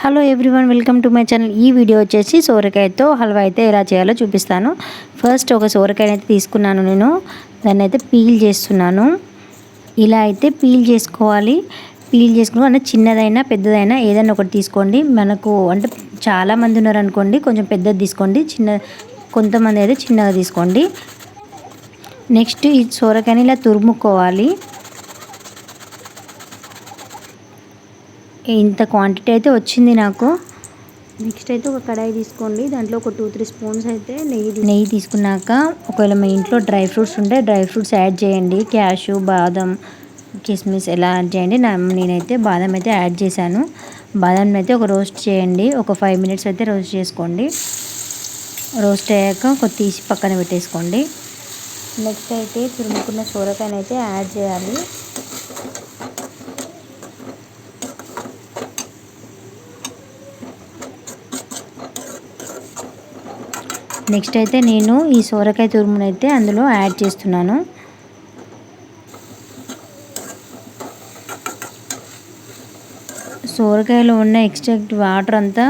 Hello everyone welcome to my channel ఈ video వచ్చేసి సోరకాయతో హల్వా అయితే ఎలా చేయాలో చూపిస్తాను. ఫస్ట్ ఒక సోరకాయని అయితే తీసుకున్నాను నేను. దాన్ని అయితే పీల్ చేస్తున్నాను. ఇలా అయితే పీల్ చేసుకోవాలి. పీల్ చేసుకుని అంటే చిన్నదైనా పెద్దదైనా ఏదైనా ఒకటి తీసుకోండి. మనకు అంటే చాలామంది ఉన్నారు అనుకోండి కొంచెం పెద్దది తీసుకోండి. చిన్న కొంతమంది అయితే చిన్నగా తీసుకోండి. నెక్స్ట్ ఈ సోరకాయని ఇలా తురుముకోవాలి. ఇంత క్వాంటిటీ అయితే వచ్చింది నాకు. నెక్స్ట్ అయితే ఒక కడాయి తీసుకోండి. దాంట్లో ఒక టూ త్రీ స్పూన్స్ అయితే నెయ్యి నెయ్యి తీసుకున్నాక ఒకవేళ మీ ఇంట్లో డ్రై ఫ్రూట్స్ ఉంటే డ్రై ఫ్రూట్స్ యాడ్ చేయండి. క్యాషు బాదం కిస్మిస్ ఎలా యాడ్ చేయండి. నా నేనైతే బాదం అయితే యాడ్ చేశాను. బాదం అయితే ఒక రోస్ట్ చేయండి. ఒక ఫైవ్ మినిట్స్ అయితే రోస్ట్ చేసుకోండి. రోస్ట్ అయ్యాక ఒక తీసి పక్కన పెట్టేసుకోండి. నెక్స్ట్ అయితే తురుముకున్న సోరకాయనైతే యాడ్ చేయాలి. నెక్స్ట్ అయితే నేను ఈ సోరకాయ తురుమునైతే అందులో యాడ్ చేస్తున్నాను. సోరకాయలో ఉన్న ఎక్స్ట్రాక్ట్ వాటర్ అంతా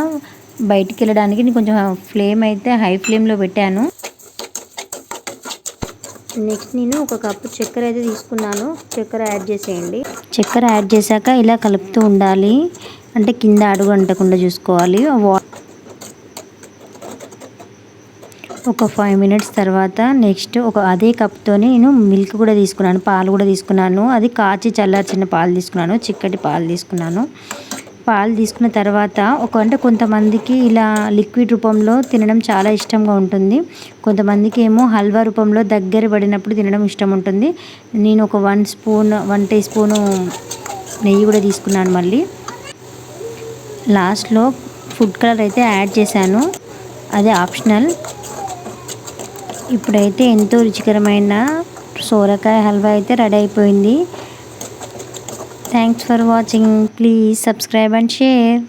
బయటికి వెళ్ళడానికి నేను కొంచెం ఫ్లేమ్ అయితే హై ఫ్లేమ్లో పెట్టాను. నెక్స్ట్ నేను ఒక కప్పు చక్కెర అయితే తీసుకున్నాను. చక్కెర యాడ్ చేసేయండి. చక్కెర యాడ్ చేశాక ఇలా కలుపుతూ ఉండాలి. అంటే కింద అడుగు అంటకుండా చూసుకోవాలి. ఒక ఫైవ్ మినిట్స్ తర్వాత నెక్స్ట్ ఒక అదే కప్తో నేను మిల్క్ కూడా తీసుకున్నాను పాలు కూడా తీసుకున్నాను. అది కాచి చల్లార్చిన పాలు తీసుకున్నాను చిక్కటి పాలు తీసుకున్నాను. పాలు తీసుకున్న తర్వాత ఒక అంటే కొంతమందికి ఇలా లిక్విడ్ రూపంలో తినడం చాలా ఇష్టంగా ఉంటుంది. కొంతమందికి ఏమో హల్వా రూపంలో దగ్గర పడినప్పుడు తినడం ఇష్టం ఉంటుంది. నేను ఒక one spoon one teaspoon నెయ్యి కూడా తీసుకున్నాను మళ్ళీ. లాస్ట్లో ఫుడ్ కలర్ అయితే యాడ్ చేశాను. అది ఆప్షనల్ ఇప్పుడైతే ఎంతో రుచికరమైన సోరకాయ హల్వా అయితే రెడీ అయిపోయింది. Thanks for watching please subscribe and share